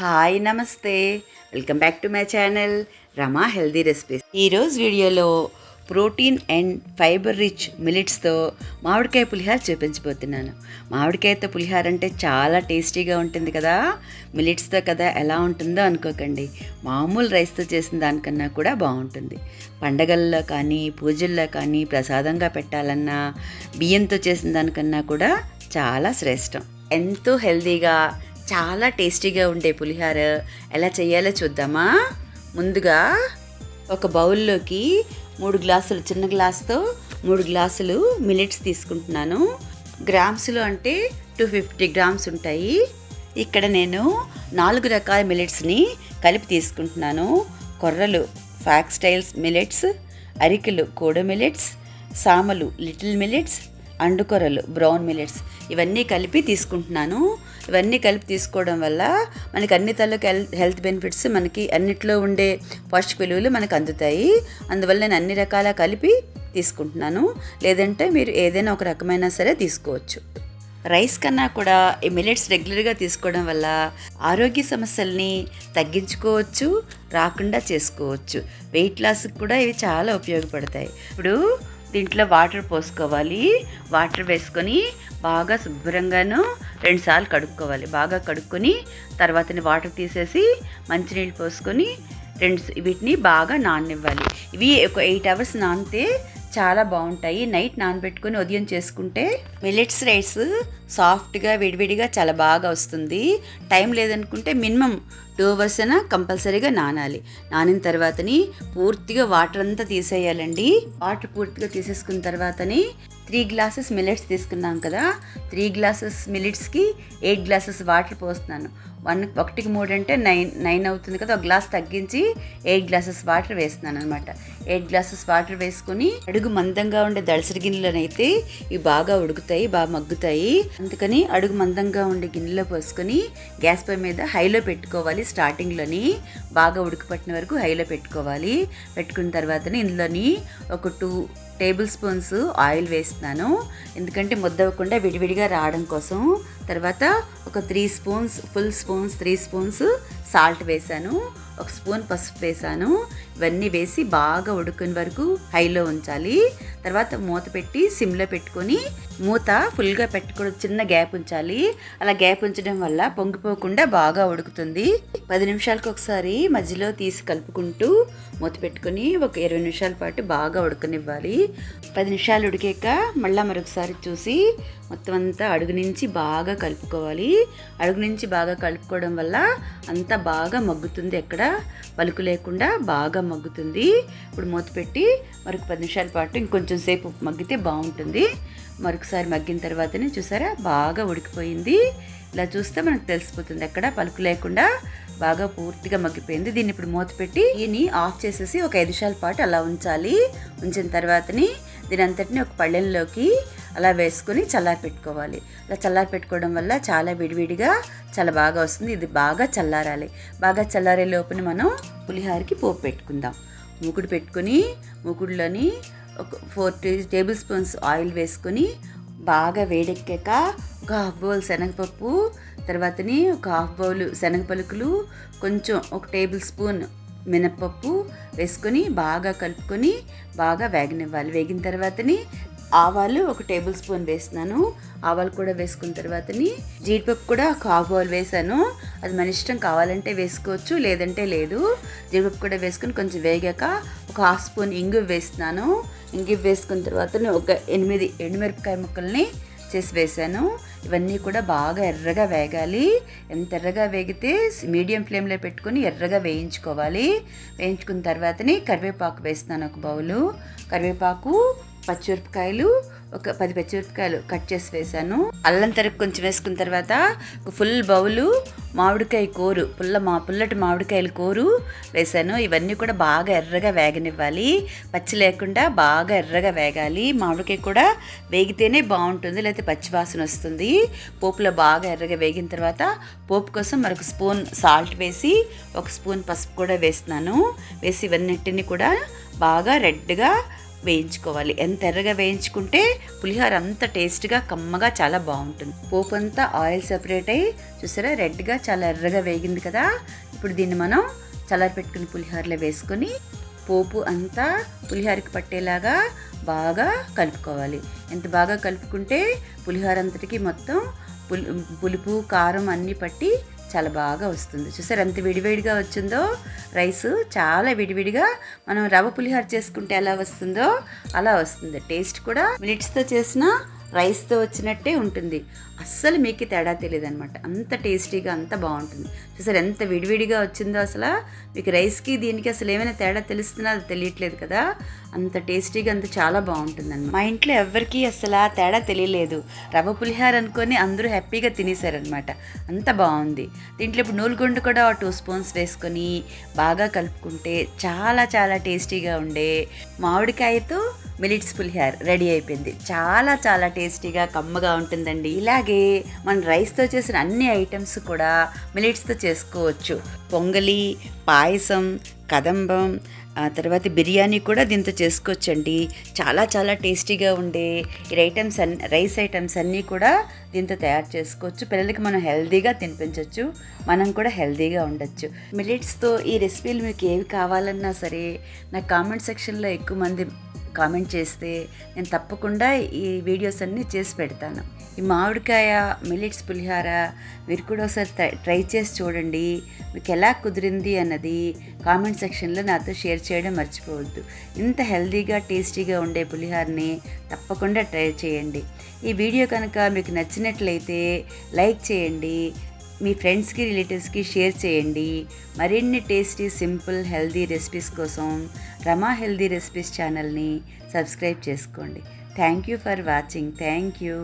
Hi నమస్తే. Welcome back to my channel Rama healthy recipes. ఈరోజు వీడియోలో ప్రోటీన్ అండ్ ఫైబర్ రిచ్ మిలిట్స్తో మామిడికాయ పులిహార చూపించబోతున్నాను. మామిడికాయతో పులిహార అంటే చాలా టేస్టీగా ఉంటుంది కదా. మిలిట్స్తో కదా ఎలా ఉంటుందో అనుకోకండి. మామూలు రైస్తో చేసిన దానికన్నా కూడా బాగుంటుంది. పండగల్లో కానీ పూజల్లో కానీ ప్రసాదంగా పెట్టాలన్నా బియ్యంతో చేసిన దానికన్నా కూడా చాలా శ్రేష్టం. ఎంతో హెల్దీగా చాలా టేస్టీగా ఉండే పులిహార. ఎలా చేయాలో చూద్దామా? ముందుగా ఒక బౌల్లోకి మూడు గ్లాసులు చిన్న గ్లాస్తో మూడు గ్లాసులు మిలిట్స్ తీసుకుంటున్నాను. గ్రామ్స్లో అంటే టూ ఫిఫ్టీ గ్రామ్స్ ఉంటాయి. ఇక్కడ నేను నాలుగు రకాల మిలెట్స్ని కలిపి తీసుకుంటున్నాను. కొర్రలు ఫ్యాక్స్టైల్స్ మిలెట్స్ మిల్లెట్స్ అరికెలు కోడ మిల్లెట్స్ సామలు లిటిల్ మిల్లెట్స్ అండుకొరలు బ్రౌన్ మిల్లెట్స్ ఇవన్నీ కలిపి తీసుకుంటున్నాను. ఇవన్నీ కలిపి తీసుకోవడం వల్ల మనకి అన్ని తల్లకు హెల్త్ హెల్త్ బెనిఫిట్స్ మనకి అన్నిట్లో ఉండే పోషక విలువలు మనకు అందుతాయి. అందువల్ల నేను అన్ని రకాల కలిపి తీసుకుంటున్నాను. లేదంటే మీరు ఏదైనా ఒక రకమైన సరే తీసుకోవచ్చు. రైస్ కన్నా కూడా ఈ మిలెట్స్ రెగ్యులర్గా తీసుకోవడం వల్ల ఆరోగ్య సమస్యల్ని తగ్గించుకోవచ్చు రాకుండా చేసుకోవచ్చు. వెయిట్ లాస్కి కూడా ఇవి చాలా ఉపయోగపడతాయి. ఇప్పుడు దీంట్లో వాటర్ పోసుకోవాలి. వాటర్ వేసుకొని బాగా శుభ్రంగాను రెండుసార్లు కడుక్కోవాలి. బాగా కడుక్కొని తర్వాత వాటర్ తీసేసి మంచినీళ్ళు పోసుకొని రెండు వీటిని బాగా నాననివ్వాలి. ఇవి ఒక ఎయిట్ అవర్స్ నానితే చాలా బాగుంటాయి. నైట్ నానబెట్టుకొని ఉదయం చేసుకుంటే మిల్లెట్స్ రైస్ సాఫ్ట్గా విడివిడిగా చాలా బాగా వస్తుంది. టైం లేదనుకుంటే మినిమం టూ అవర్స్ అయినా కంపల్సరీగా నానాలి. నానిన తర్వాతని పూర్తిగా వాటర్ అంతా తీసేయాలండి. వాటర్ పూర్తిగా తీసేసుకున్న తర్వాతని త్రీ గ్లాసెస్ మిల్లెట్స్ తీసుకున్నాం కదా త్రీ గ్లాసెస్ మిల్లెట్స్కి ఎయిట్ గ్లాసెస్ వాటర్ పోస్తున్నాను. వన్ ఒకటికి మూడు అంటే నైన్ నైన్ అవుతుంది కదా ఒక గ్లాస్ తగ్గించి ఎయిట్ గ్లాసెస్ వాటర్ వేస్తున్నాను అనమాట ఎయిట్ గ్లాసెస్ వాటర్ వేసుకుని అడుగు మందంగా ఉండే దళసరి గిన్నెలనైతే ఇవి బాగా ఉడుకుతాయి బాగా మగ్గుతాయి. అందుకని అడుగు మందంగా ఉండే గిన్నెలో పోసుకొని గ్యాస్ పై మీద హైలో పెట్టుకోవాలి స్టార్టింగ్లోని. బాగా ఉడకపట్టిన వరకు హైలో పెట్టుకోవాలి. పెట్టుకున్న తర్వాతనే ఇందులోని ఒక టూ టేబుల్ స్పూన్స్ ఆయిల్ వేస్తున్నాను. ఎందుకంటే ముద్దవకుండా విడివిడిగా రావడం కోసం తర్వాత ఒక three spoons full spoons three spoons salt వేసాను. ఒక స్పూన్ పసుపు వేసాను. ఇవన్నీ వేసి బాగా ఉడుకుని వరకు హైలో ఉంచాలి. తర్వాత మూత పెట్టి సిమ్లో పెట్టుకొని మూత ఫుల్గా పెట్టుకోవడం చిన్న గ్యాప్ ఉంచాలి. అలా గ్యాప్ ఉంచడం వల్ల పొంగిపోకుండా బాగా ఉడుకుతుంది. పది నిమిషాలకు ఒకసారి మధ్యలో తీసి కలుపుకుంటూ మూత పెట్టుకొని ఒక ఇరవై నిమిషాల పాటు బాగా ఉడకనివ్వాలి. పది నిమిషాలు ఉడికాక మళ్ళీ మరొకసారి చూసి మొత్తం అంతా అడుగు నుంచి బాగా కలుపుకోవాలి. అడుగు నుంచి బాగా కలుపుకోవడం వల్ల అంతా బాగా మగ్గుతుంది ఎక్కడ? పలుకు లేకుండా బాగా మగ్గుతుంది. ఇప్పుడు మూత పెట్టి మరొక పది నిమిషాల పాటు ఇంకొంచెం సేపు మగ్గితే బాగుంటుంది. మరొకసారి మగ్గిన తర్వాతనే చూసారా? బాగా ఉడికిపోయింది. ఇలా చూస్తే మనకు తెలిసిపోతుంది ఎక్కడ? పలుకు లేకుండా బాగా పూర్తిగా మగ్గిపోయింది. దీన్ని ఇప్పుడు మూత పెట్టి దీన్ని ఆఫ్ చేసేసి ఒక ఐదు నిమిషాల పాటు అలా ఉంచాలి. ఉంచిన తర్వాతని దీని అంతటిని ఒక పళ్ళెంలోకి అలా వేసుకొని చల్లారి పెట్టుకోవాలి. అలా చల్లారి పెట్టుకోవడం వల్ల చాలా విడివిడిగా చాలా బాగా వస్తుంది. ఇది బాగా చల్లారాలి. బాగా చల్లారే లోపల మనం పులిహారకి పోపు పెట్టుకుందాం. మూకుడు పెట్టుకొని మూకుడులోని ఒక ఫోర్ టేబుల్ స్పూన్స్ ఆయిల్ వేసుకొని బాగా వేడెక్కాక ఒక హాఫ్ బౌల్ శనగపప్పు తర్వాతని ఒక హాఫ్ బౌల్ శనగ పలుకులు కొంచెం ఒక టేబుల్ స్పూన్ మినప్పప్పు వేసుకొని బాగా కలుపుకొని బాగా వేగనివ్వాలి. వేగిన తర్వాతని ఆవాలు ఒక టేబుల్ స్పూన్ వేస్తున్నాను. ఆవాలు కూడా వేసుకున్న తర్వాతని జీడిపప్పు కూడా ఒక హాఫ్ బౌల్ వేసాను. అది మన ఇష్టం కావాలంటే వేసుకోవచ్చు లేదంటే లేదు. జీడిపప్పు కూడా వేసుకుని కొంచెం వేగాక ఒక హాఫ్ స్పూన్ ఇంగు వేస్తున్నాను. ఇంగు వేసుకున్న తర్వాత ఒక ఎనిమిది ఎండుమిరపకాయ ముక్కల్ని చేసి వేసాను. ఇవన్నీ కూడా బాగా ఎర్రగా వేగాలి. ఎంత ఎర్రగా వేగితే మీడియం ఫ్లేమ్లో పెట్టుకొని ఎర్రగా వేయించుకోవాలి. వేయించుకున్న తర్వాతని కరివేపాకు వేస్తాను ఒక బౌలు. కరివేపాకు పచ్చిమిరపకాయలు ఒక పది పచ్చిమిరపకాయలు కట్ చేసి వేసాను. అల్లం తరుపు కొంచెం వేసుకున్న తర్వాత ఒక ఫుల్ బౌలు మామిడికాయ కూరు పుల్ల మా పుల్లటి మామిడికాయల కూరు వేసాను. ఇవన్నీ కూడా బాగా ఎర్రగా వేగనివ్వాలి. పచ్చి లేకుండా బాగా ఎర్రగా వేగాలి. మామిడికాయ కూడా వేగితేనే బాగుంటుంది లేకపోతే పచ్చివాసన వస్తుంది. పోపులో బాగా ఎర్రగా వేగిన తర్వాత పోపు కోసం మరొక స్పూన్ సాల్ట్ వేసి ఒక స్పూన్ పసుపు కూడా వేస్తున్నాను. వేసి ఇవన్నిటిని కూడా బాగా రెడ్గా వేయించుకోవాలి. ఎంత ఎర్రగా వేయించుకుంటే పులిహోర అంత టేస్ట్గా కమ్మగా చాలా బాగుంటుంది. పోపు అంతా ఆయిల్ సెపరేట్ అయ్యి చూసారా రెడ్గా చాలా ఎర్రగా వేగింది కదా? ఇప్పుడు దీన్ని మనం చల్లారి పెట్టుకుని పులిహోరలో వేసుకొని పోపు అంతా పులిహోరకి పట్టేలాగా బాగా కలుపుకోవాలి. ఎంత బాగా కలుపుకుంటే పులిహోర అంతటికి మొత్తం పులి పులుపు కారం అన్నీ పట్టి చాలా బాగా వస్తుంది. చూసారు ఎంత విడివిడిగా వచ్చిందో? రైస్ చాలా విడివిడిగా మనం రవ్వ పులిహోర చేసుకుంటే ఎలా వస్తుందో అలా వస్తుంది. టేస్ట్ కూడా మినిట్స్తో చేసిన రైస్తో వచ్చినట్టే ఉంటుంది. అస్సలు మీకు తేడా తెలియదు అనమాట అంత టేస్టీగా అంత బాగుంటుంది. చూసారు ఎంత విడివిడిగా వచ్చిందో అసలు. మీకు రైస్కి దీనికి అసలు ఏమైనా తేడా తెలుస్తున్నా అది తెలియట్లేదు కదా. అంత టేస్టీగా అంత చాలా బాగుంటుంది మా ఇంట్లో ఎవరికి అసలు ఆ తేడా తెలియలేదు. రవ్వ పులిహార అనుకొని అందరూ హ్యాపీగా తినేశారనమాట అంత బాగుంది. దీంట్లో ఇప్పుడు నూలుగుండు కూడా టూ స్పూన్స్ వేసుకొని బాగా కలుపుకుంటే చాలా చాలా టేస్టీగా ఉండే మామిడికాయతో మిలిట్స్ పులిహార్ రెడీ అయిపోయింది. చాలా చాలా టేస్టీగా కమ్మగా ఉంటుందండి. ఇలాగే మన రైస్తో చేసిన అన్ని ఐటమ్స్ కూడా మిలిట్స్తో చేసుకోవచ్చు. పొంగలి పాయసం కదంబం ఆ తర్వాత బిర్యానీ కూడా దీంతో చేసుకోవచ్చండి. చాలా చాలా టేస్టీగా ఉండే ఈ ఐటమ్స్ అన్ని రైస్ ఐటమ్స్ అన్నీ కూడా దీంతో తయారు చేసుకోవచ్చు. పిల్లలకి మనం హెల్తీగా తినిపించవచ్చు మనం కూడా హెల్తీగా ఉండొచ్చు. మిలిట్స్తో ఈ రెసిపీలు మీకు ఏవి కావాలన్నా సరే నా కామెంట్ సెక్షన్లో ఎక్కువ మంది కామెంట్ చేస్తే నేను తప్పకుండా ఈ వీడియోస్ అన్నీ చేసి పెడతాను. ఈ మామిడికాయ మిల్లెట్స్ పులిహార మీరు కూడా ఒకసారి ట్రై- ట్రై చేసి చూడండి. మీకు ఎలా కుదిరింది అన్నది కామెంట్ సెక్షన్లో నాతో షేర్ చేయడం మర్చిపోవద్దు. ఇంత హెల్దీగా టేస్టీగా ఉండే పులిహారని తప్పకుండా ట్రై చేయండి. ఈ వీడియో కనుక మీకు నచ్చినట్లయితే లైక్ చేయండి. మీ ఫ్రెండ్స్కి రిలేటివ్స్కి షేర్ చేయండి. మరిన్ని టేస్టీ సింపుల్ హెల్దీ రెసిపీస్ కోసం రమా హెల్దీ రెసిపీస్ ఛానల్ని సబ్స్క్రైబ్ చేసుకోండి. Thank you for watching. Thank you